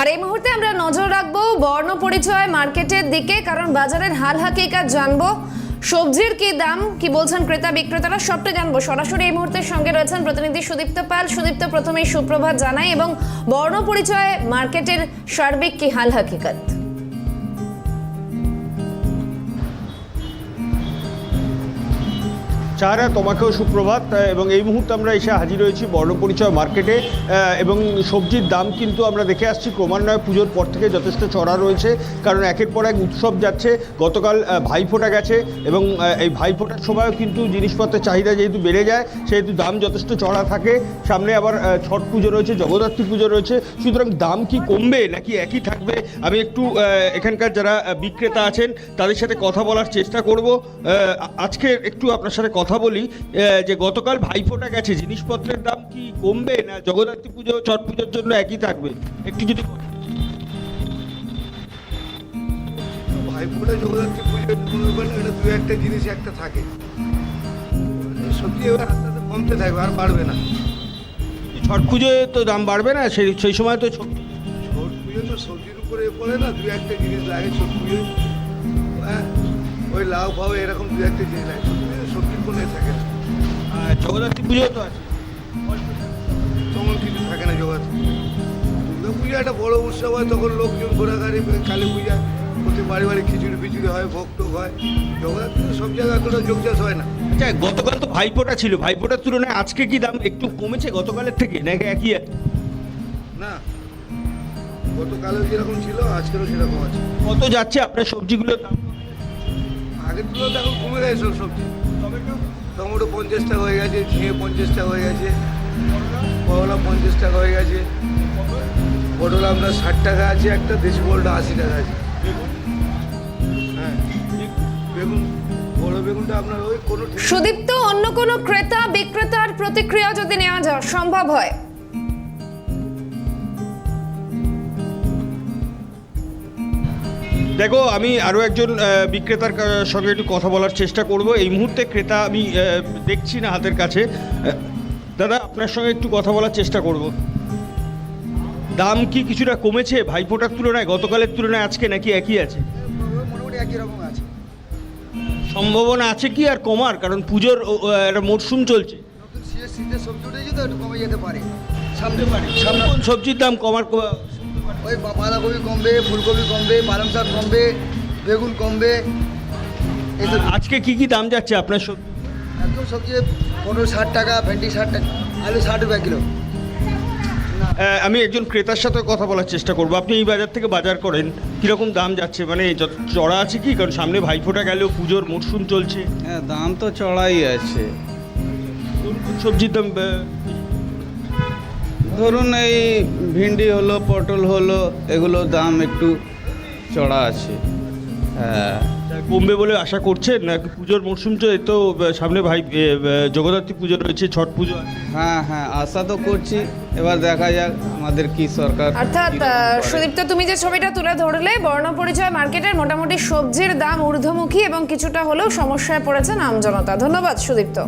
আর এই মুহূর্তে আমরা নজর রাখব বর্ণ পরিচয় মার্কেটের দিকে, কারণ বাজারের হাল হাকিকাত জানব। সবজির কি দাম, কি বলছেন ক্রেতা বিক্রেতারা, সবটা জানব। সরাসরি এই মুহূর্তের সঙ্গে রয়েছেন প্রতিনিধি সুদীপ্ত পাল। সুদীপ্ত, প্রথমেই সুপ্রভাত জানাই, এবং বর্ণ পরিচয় মার্কেটের সার্বিক কি হাল হাকিকাত? চারা, তোমাকেও সুপ্রভাত। এবং এই মুহূর্তে আমরা এসে হাজির হয়েছি বর্ণপরিচয় মার্কেটে। এবং সবজির দাম কিন্তু আমরা দেখে আসছি। ক্রমান্বয়ে পুজোর পর থেকে যথেষ্ট চড়া রয়েছে। কারণ একের পর এক উৎসব যাচ্ছে। গতকাল ভাইফোঁটা গেছে এবং এই ভাইফোঁটার সময়ও কিন্তু জিনিসপত্রের চাহিদা যেহেতু বেড়ে যায়, সেহেতু দাম যথেষ্ট চড়া থাকে। সামনে আবার ছট পুজো রয়েছে, জগদ্ধাত্রী পুজো রয়েছে। সুতরাং দাম কি কমবে নাকি একই থাকবে? আমি একটু এখানকার যারা বিক্রেতা আছেন, তাদের সাথে কথা বলার চেষ্টা করব। আজকে একটু আপনার সাথে কথা বলি যে গতকাল ভাইফোঁটা গেছে জিনিসপত্রের দাম কি কমবে না জগদ্ধাত্রী পুজো ছট পুজোর জন্য একই থাকবে? একটু যদি ভাইফোঁটা জগদ্ধাত্রী এটা দু একটা জিনিস একটা থাকে। সবজি এবার আস্তে আস্তে কমতে থাকবে আর বাড়বে না। ছট পুজোয় তো দাম বাড়বে না সেই সেই সময় তো ছোট পুজো তো সবজির উপরে পড়ে না দু একটা জিনিস লাগে ছোট পুজো হ্যাঁ ওই লাউ ফাউ এরকম দু একটা জিনিস লাগে। থাকে। না জগদ্ধাত্রী পুজো তো আছে। তেমন কিছু থাকে না জগদ্ধাত্রী দুর্গা পুজো একটা বড় উৎসব হয় তখন লোকজন ঘোরাঘাড়ি কালী পূজা প্রতি বাড়ি বাড়ি খিচুড়ি ফিচুড়ি হয় ভোগ টোক হয়। জগদ্ধাত্রী সব জায়গায় এতটা যোগ চাষ হয় না। আচ্ছা গতকাল তো ভাইফোঁটা ছিল। ভাইফোঁটার তুলনায় আজকে কি দাম একটু কমেছে গতকালের থেকে নাকি একই না গতকালও যেরকম ছিল আজকেরও সেরকম আছে। কত যাচ্ছে আপনার সবজিগুলোর দাম? আগের তুলনায় এখন কমে গেছে সব সবজি। টমেটো পঞ্চাশ টাকা হয়ে গেছে, ঝিঙে পঞ্চাশ টাকা হয়ে গেছে, করলা পঞ্চাশ টাকা হয়ে গেছে। পটল আপনার ষাট টাকা আছে, একটা দেশি পটলটা আশি টাকা আছে। হ্যাঁ বেগুন সুদীপ্ত অন্য কোনো ক্রেতা, বিক্রেতার প্রতিক্রিয়া যদি নেওয়া যায় সম্ভব হয়? দেখো আমি আরও একজন বিক্রেতার সঙ্গে একটু কথা বলার চেষ্টা করব। এই মুহূর্তে ক্রেতা আমি দেখছি না হাতের কাছে। দাদা আপনার সঙ্গে একটু কথা বলার চেষ্টা করব। দাম কি কিছুটা কমেছে? ভাইফোঁটার তুলনায় গতকালের তুলনায় আজকে নাকি একই আছে? মোটামুটি একই রকম আছে। সম্ভাবনা আছে কি আর কমার? কারণ পুজোর একটা মরশুম চলছে। শীতের শীতের সবজি উঠেছে তো একটু কমে যেতে পারে। সামনে কোন কোন সবজির দাম কমার ওই বা- বাঁধাকপি কমবে ফুলকপি কমবে পালং শাক কমবে বেগুন কমবে। এইসব আজকে কি কি দাম যাচ্ছে আপনার সবজি একদম সবজি পনেরো ষাট টাকা ভেন্ডি ষাট টাকা আলু ষাট টাকা কিলো। আমি একজন ক্রেতার সাথে কথা বলার চেষ্টা করব। আপনি এই বাজার থেকে বাজার করেন কীরকম দাম যাচ্ছে? মানে চড়া আছে কি? কারণ সামনে ভাইফোঁটা গেলেও পুজোর মরশুম চলছে। হ্যাঁ দাম তো চড়াই আছে। কোন কোন সবজির দাম ধরুন এই ভিন্ডি হলো পটল হলো এগুলো দাম একটু চড়া আছে। হ্যাঁ। কমবে বলে আশা করছেন না পুজোর মরশুম চলে তো আহ, সামনে ভাই জগদ্ধাত্রী পুজো রয়েছে ছট পুজো হ্যাঁ হ্যাঁ আশা তো করছি এবার দেখা যাক আমাদের কি সরকার অর্থাৎ। সুদীপ্ত তুমি যে ছবিটা তুলে ধরলে বর্ণ পরিচয় মার্কেটের মোটামুটি সবজির দাম ঊর্ধ্বমুখী এবং কিছুটা হলেও সমস্যায় পড়েছেন আমজনতা ধন্যবাদ সুদীপ্ত।